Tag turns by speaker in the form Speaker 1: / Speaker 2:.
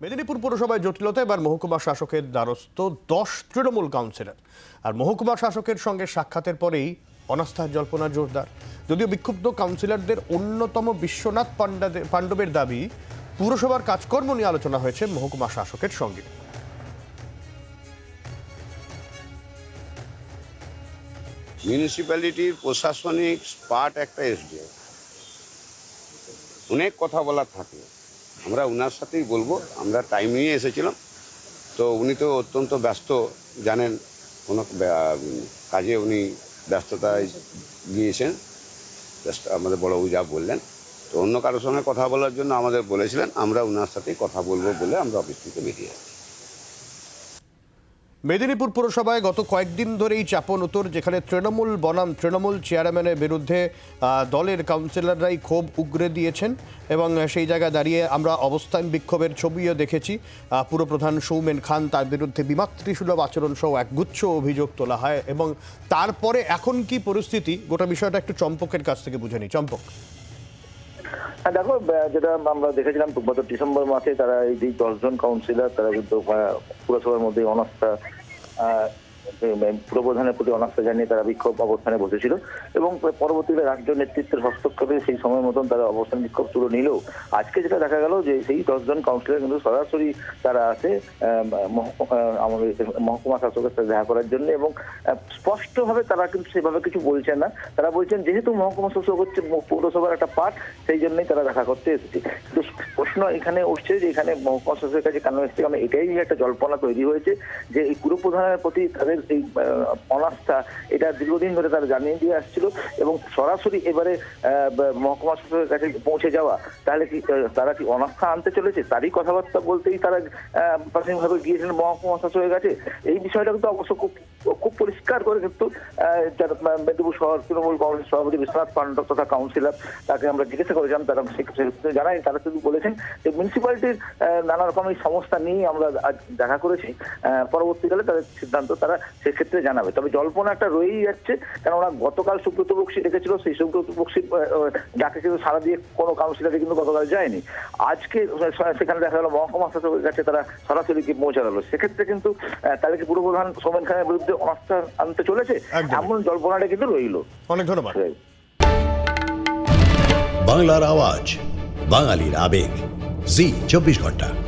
Speaker 1: মেদিনীপুর পুরসভায় জটিলতা, এবার মহকুমা শাসকের দ্বারস্থ দশ তৃণমূল কাউন্সিলর। আর মহকুমা শাসকের সঙ্গে সাক্ষাতের পরেই অনাস্থার জল্পনা জোরদার। যদিও বিক্ষুব্ধ কাউন্সিলরদের অন্যতম বিশ্বনাথ পাণ্ডাদে পাণ্ডবের দাবি, পুরসভার কাজকর্ম নিয়ে আলোচনা হয়েছে মহকুমা শাসকের সঙ্গে।
Speaker 2: মিউনিসিপ্যালিটির প্রশাসনিক পার্ট একটা এসডিও অনেক কথা বলার থাকে। আমরা ওনার সাথেই বলব, আমরা টাইম নিয়ে এসেছিলাম। তো উনি তো অত্যন্ত ব্যস্ত, জানেন কোনো কাজে উনি ব্যস্ততায় গিয়েছেন। আমাদের বড় যা বললেন। তো অন্য কারোর সঙ্গে কথা বলার জন্য আমাদের বলেছিলেন, আমরা ওনার সাথেই কথা বলব বলে আমরা অফিস থেকে বেরিয়ে আসি
Speaker 1: মেদিনীপুর পুরসভায় গত কয়েকদিন ধরেই চাপন উত্তর, যেখানে তৃণমূল বনাম, তৃণমূল চেয়ারম্যানের বিরুদ্ধে দলের কাউন্সিলররাই ক্ষোভ উগরে দিয়েছেন এবং সেই জায়গায় দাঁড়িয়ে আমরা অবস্থান বিক্ষোভের ছবিও দেখেছি। পুরপ্রধান সৌমেন খান তার বিরুদ্ধে বিমাতৃসুলভ আচরণ সহ একগুচ্ছ অভিযোগ তোলা হয় এবং তারপরে এখন কি পরিস্থিতি, গোটা বিষয়টা একটু চম্পকের কাছ থেকে বুঝে নিই। চম্পক।
Speaker 3: দেখো যেটা আমরা দেখেছিলাম গত ডিসেম্বর মাসে তারা এই দশজন কাউন্সিলর তারা কিন্তু পুরসভার মধ্যে অনাস্থা পুরপ্রধানের প্রতি অনাস্থা জানিয়ে তারা বিক্ষোভ অবস্থানে বসেছিল এবং পরবর্তীতে রাজ্য নেতৃত্বের হস্তক্ষেপে সেই সময় মতন তারা অবস্থান বিক্ষোভ তুলে নিলেও আজকে যেটা দেখা গেল যে সেই দশজন কাউন্সিলর কিন্তু সরাসরি তারা আছে আমাদের মহকুমা শাসকের সাথে দেখা করার জন্য এবং স্পষ্টভাবে তারা কিন্তু সেভাবে কিছু বলছেন না। তারা বলছেন যেহেতু মহকুমা শাসক হচ্ছে পৌরসভার একটা পার্ট সেই জন্যই তারা দেখা করতে এসেছে। কিন্তু প্রশ্ন এখানে উঠছে যে এখানে মহকুমা শাসকের কাছে কেন এসেছে? কারণ এটাই একটা জল্পনা তৈরি হয়েছে যে এই পুরপ্রধানের প্রতি তাদের আহ, অনাস্থা এটা দীর্ঘদিন ধরে তারা জানিয়ে দিয়ে আসছিল এবং সরাসরি এবারে মহকুমা শাসকের কাছে পৌঁছে যাওয়া তাহলে কি তারা কি অনাস্থা আনতে চলেছে? তারই কথাবার্তা বলতেই তারা প্রাথমিকভাবে গিয়েছিলেন মহকুমা শাসকের কাছে। এই বিষয়টা কিন্তু অবশ্য খুব খুব পরিষ্কার করে কিন্তু মেদিনীপুর শহর, তৃণমূল কংগ্রেস সভাপতি বিশ্বনাথ পাণ্ডব তথা কাউন্সিলর, তাকে আমরা জিজ্ঞাসা করেছিলাম, তারা জানাই তারা শুধু বলেছেন যে মিউনিসিপ্যালিটির নানা রকমের সমস্যা নিয়ে আমরা আজ দেখা করেছি পরবর্তীকালে তাদের সিদ্ধান্ত তারা সেক্ষেত্রে জানাবে। তবে জল্পনা একটা রয়েই যাচ্ছে, কেননা গতকাল সুব্রত বক্সি ডেকেছিল, সেই সুব্রত বক্সি ডাকে কিন্তু সারা দিয়ে কোনো কাউন্সিলারে কিন্তু গতকাল যায়নি। আজকে সেখানে দেখা গেল মহকুমা শাসকের কাছে তারা সরাসরি গিয়ে পৌঁছে গেল সেক্ষেত্রে কিন্তু তাদেরকে পুরপ্রধান সোমেন খানের বিরুদ্ধে অনাস্থা আনতে চলেছে। এমন জল্পনাটা কিন্তু রইল।
Speaker 1: অনেক ধন্যবাদ।
Speaker 4: বাংলার আওয়াজ বাঙালির আবেগ। জি চব্বিশ ঘণ্টা।